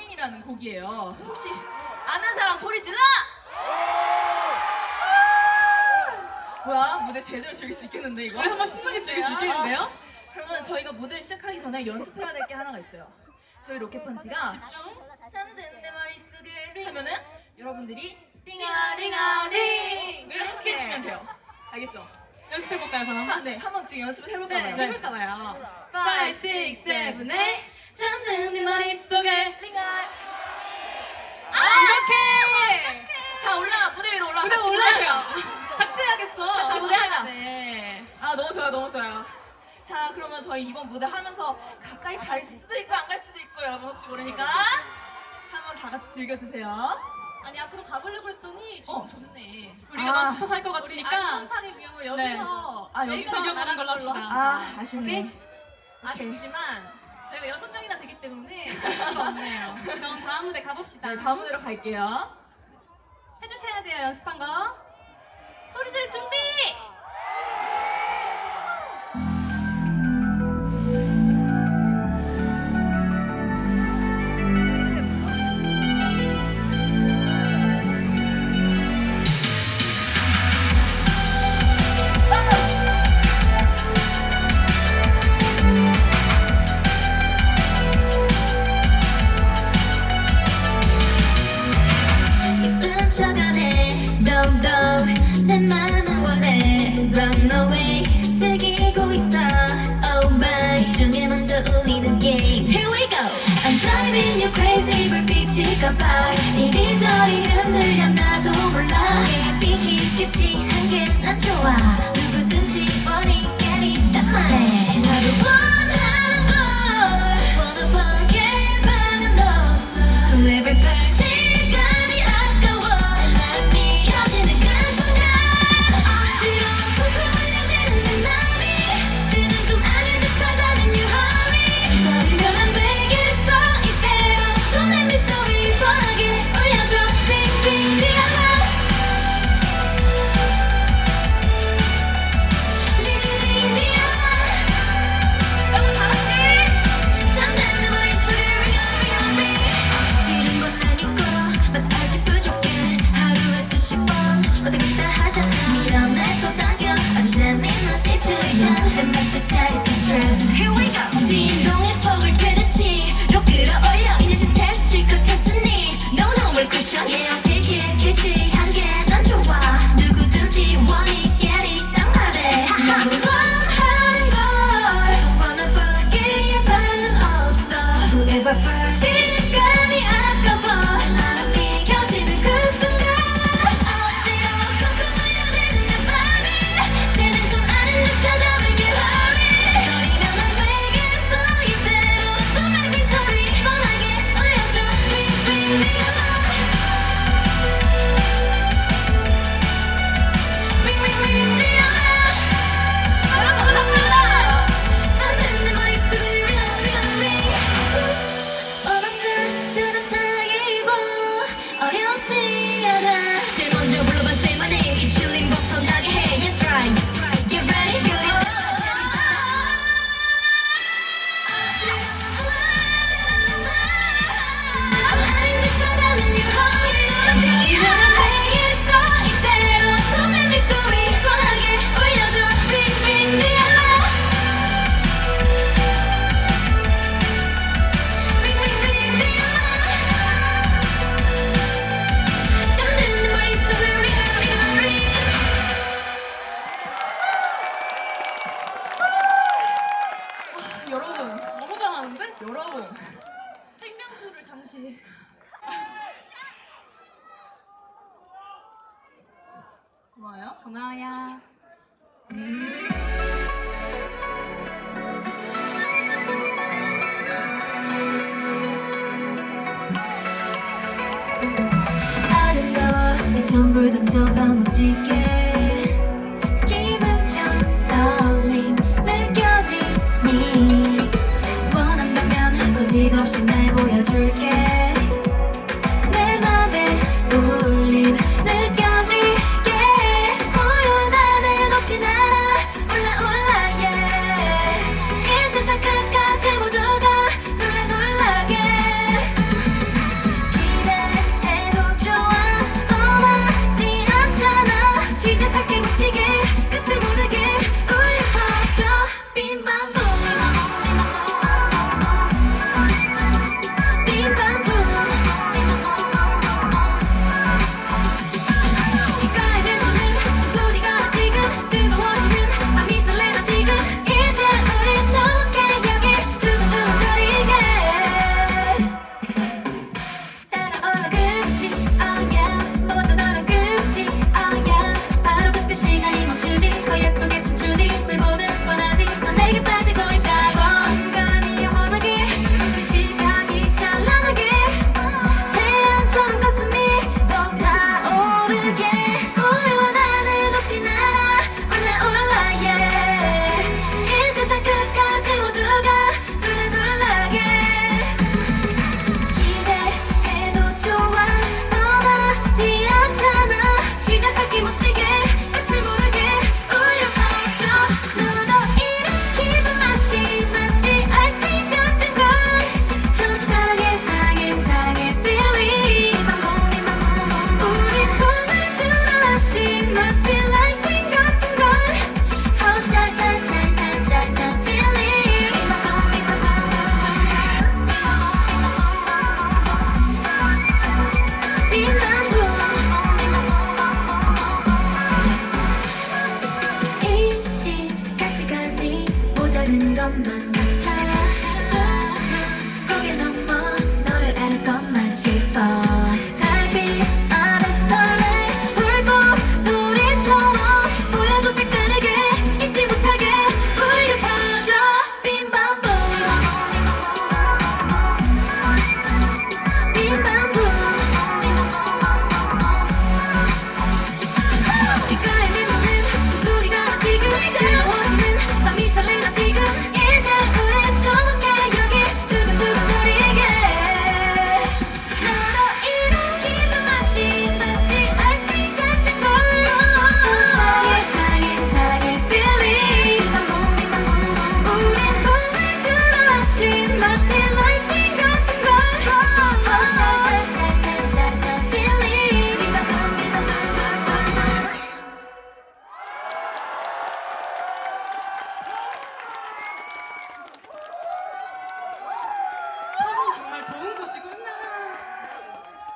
닝닝이라는 곡이에요. 혹시 아는 사람 소리 질러! 아! 뭐야 무대 제대로 즐길 수 있겠는데 이거? 한번 신나게 즐길 수 있겠는데요? 아, 그러면 저희가 무대를 시작하기 전에 연습해야 될 게 하나가 있어요. 저희 로켓펀치가 집중. 잠든 내 머릿속을 하면은 여러분들이 링아 링아 링을 함께 치면 돼요. 알겠죠? 연습해볼까요, 그럼? 한, 네, 한번 지금 연습을 해볼까 봐요. 네, 해볼까봐요. 5, 6, 7, 8 잠든 내 머릿속 좋아요 너무 좋아요 자 그러면 저희 이번 무대 하면서 가까이 갈 수도 있고 안 갈 수도 있고 여러분 혹시 모르니까 한번 다 같이 즐겨주세요 아니 앞으로 가보려고 했더니 좀 어. 좁네. 우리가 아. 너무 붙어 살 것 우리 같으니까. 안전상의 위험을 여기서 아, 여기서 여기서 나가는 걸로 합시다. 아 아쉽네. 아쉽지만 저희가 여섯 명이나 되기 때문에 할 수가 없네요. 그럼 다음 무대 가봅시다. 네 다음 무대로 갈게요 해주셔야 돼요, 연습한 거. 소리 질 준비. Yeah 삐게 캐치한 여러분 생명수를 잠시. 고마워요 고마워요. 아름다워 내 전부 다 접어먹질게